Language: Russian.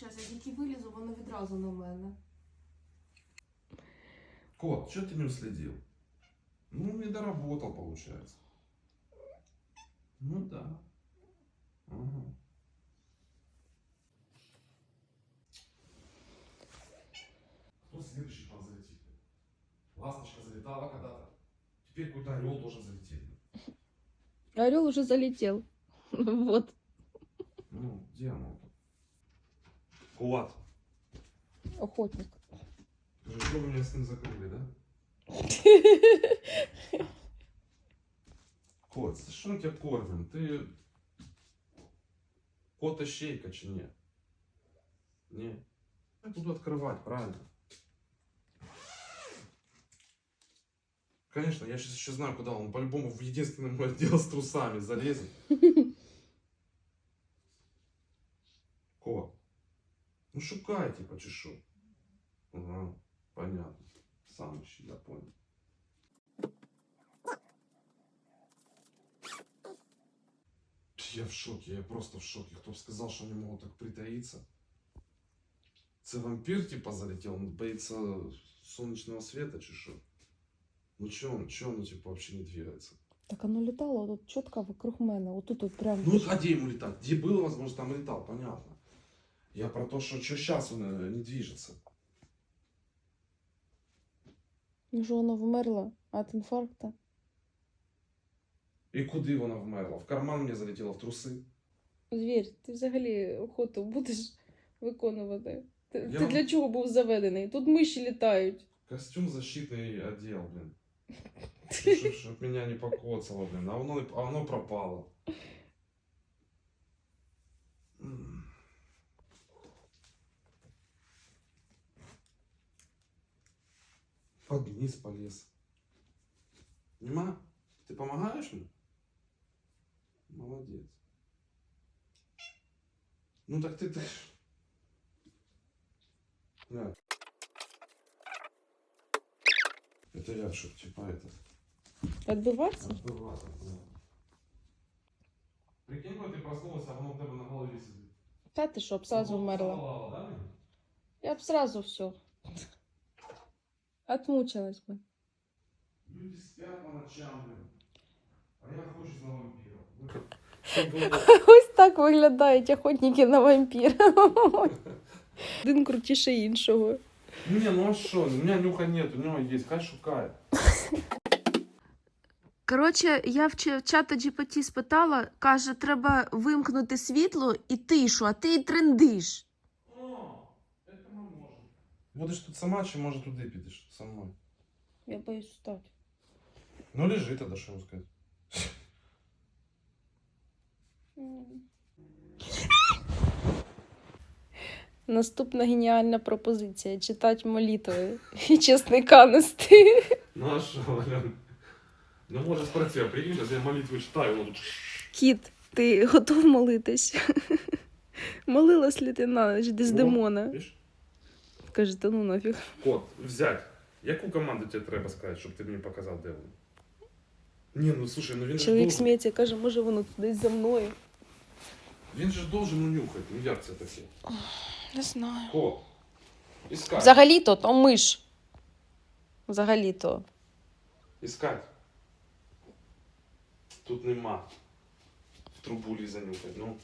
Щас я тільки вилізу, воно відразу на мене. Кот, что ты не уследил? Ну, не доработал, получается. Ну да. Ага. Кто следующий к вам залетит? Ласточка залетала когда-то. Теперь какой-то орел должен залететь. Орел уже залетел. Вот. Ну, где оно? Кулат. Охотник. Же что вы меня с ним закрыли, да? Кот, что мы тебя кормим? Ты кот ищейка чи не? Не. Я буду открывать, правильно? Конечно, я сейчас еще знаю, куда он по-любому в единственный мой отдел с трусами залезет. Кот. Ну шукайте, почешу. Ага, понятно. Сам ищи, я понял. Я в шоке, я просто в шоке. Кто бы сказал, что они могут так притаиться? Це вампир типа залетел, он боится солнечного света, чи що? Ну чё он, чё он, типа, вообще не двигается? Так оно летало тут чітко вокруг мене. Отут тут прям. Ну, а где ему летать? Где было, возможно, там и летал, понятно. Я про то, что, что сейчас он э, не движется. Ну що воно вмерло від інфаркту. И куди вона вмерла? В карман мне залетела, в трусы. Звір, ти взагалі охоту будеш виконувати. Ти, Я- ти для чого був заведений? Тут миші літають. Костюм защитный одел, блин. Чтоб, чтоб меня не покоцало, блин. А оно, а оно пропало. Под низ полез. Нема? Ты помогаешь мне? Молодец. Ну так ты... ты... На. Это я, чтоб типа это... Відбиватися? Отбиваться, да. Прикинь, коли ти проснулася, а воно в тебе на голові сидить. Та ти що, б сразу Ну, вмерла. завалало, да, мені? Я б сразу все. Отмучилась би. Люди спят по ночам, блин. А я хочу за вампира. Ось так виглядають охотники на вампіра. Один крутіше іншого. Не, ну а що? У мене нюха нет, у нього є, хай шукає. Коротше, я в чата GPT спитала, каже, треба вимкнути світло і тишу, а ти й трендиш. О, це ми можемо. Будеш тут сама, чи може туди підеш со мною? Я боюсь встати. Ну лежи тоді, що вам сказати. Наступна геніальна пропозиція читати молитви і чесника нести. Ну а що, Валян? Ну може спрацює, прикинь, зараз я молитву читаю, воно тут... Кіт, ти готов молитись? Молилась ли ти на ніч О. Дездемона? Видиш? Каже, та ну нафіг. Кот, взять. Яку команду тебе треба сказати, щоб ти мені показав, де воно? Ні, ну слушай, ну він же Чоловік должен, сміється, каже, може воно десь за мною. він же должен унюхати, ну як це таке? Не знаю. Кот, іскать, Взагалі-то, то миш. Взагалі-то. іскать. Тут нема. В трубу ліза нюхать, ну.